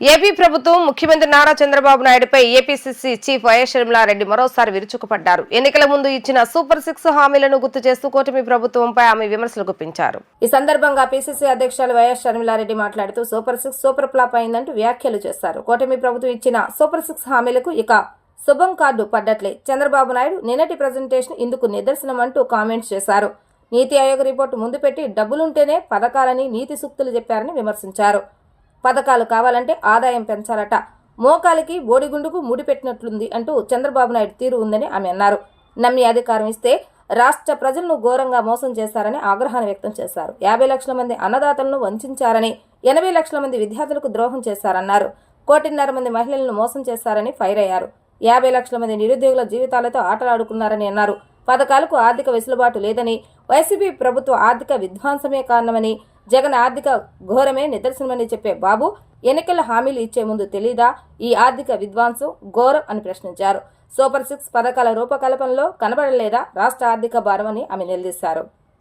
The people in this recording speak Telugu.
ఏపీ ప్రభుత్వం ముఖ్యమంత్రి నారా చంద్రబాబు నాయుడుపై ఏపీసీసీ చీఫ్ వైఎస్ షర్మిలారెడ్డి మరోసారి విరుచుకుపడ్డారు. ఎన్నికల ముందు ఇచ్చిన సూపర్ సిక్స్ హామీలను గుర్తు చేస్తూ కూటమి ప్రభుత్వంపై ఆమె విమర్శలు గుప్పించారు. ఈ సందర్భంగా పీసీసీ అధ్యక్షులు వైఎస్ షర్మిలారెడ్డి మాట్లాడుతూ సూపర్ సిక్స్ సూపర్ ఫ్లాప్ అయిందంటూ వ్యాఖ్యలు చేశారు. కూటమి ప్రభుత్వం ఇచ్చిన సూపర్ సిక్స్ హామీలకు ఇక శుభం కార్డు పడ్డట్లే. చంద్రబాబు నాయుడు నిన్నటి ప్రజెంటేషన్ ఇందుకు నిదర్శనం అంటూ కామెంట్స్ చేశారు. నీతి ఆయోగ్ రిపోర్టు ముందు పెట్టి డబ్బులుంటేనే పథకాలని నీతి సూక్తులు చెప్పారని విమర్శించారు. పథకాలు కావాలంటే ఆదాయం పెంచాలట. మోకాలికి బోడిగుండుకు ముడిపెట్టినట్లుంది అంటూ చంద్రబాబు నాయుడు తీరు ఉందని ఆమె అన్నారు. నమ్మి అధికారం ఇస్తే రాష్ట్ర ప్రజలను ఘోరంగా మోసం చేశారని ఆగ్రహాన్ని వ్యక్తం చేశారు. యాభై లక్షల మంది అన్నదాతలను వంచారని ఎనభై లక్షల మంది విద్యార్థులకు ద్రోహం చేశారన్నారు. కోటిన్నర మంది మహిళలను మోసం చేశారని ఫైర్ అయ్యారు. యాభై లక్షల మంది నిరుద్యోగుల జీవితాలతో ఆటలాడుకున్నారని అన్నారు. పథకాలకు ఆర్థిక వెసులుబాటు లేదని వైసీపీ ప్రభుత్వ ఆర్థిక విధ్వంసమే కారణమని జగన్ ఆర్థిక ఘోరమే నిదర్శనమని చెప్పే బాబు ఎన్నికల హామీలు ఇచ్చే ముందు తెలీదా? ఈ ఆర్థిక విధ్వంసం ఘోరం అని ప్రశ్నించారు. సూపర్ సిక్స్ పథకాల రూపకల్పనలో కనబడలేదా రాష్ట్ర ఆర్థిక భారమని ఆమె నిలదీశారు.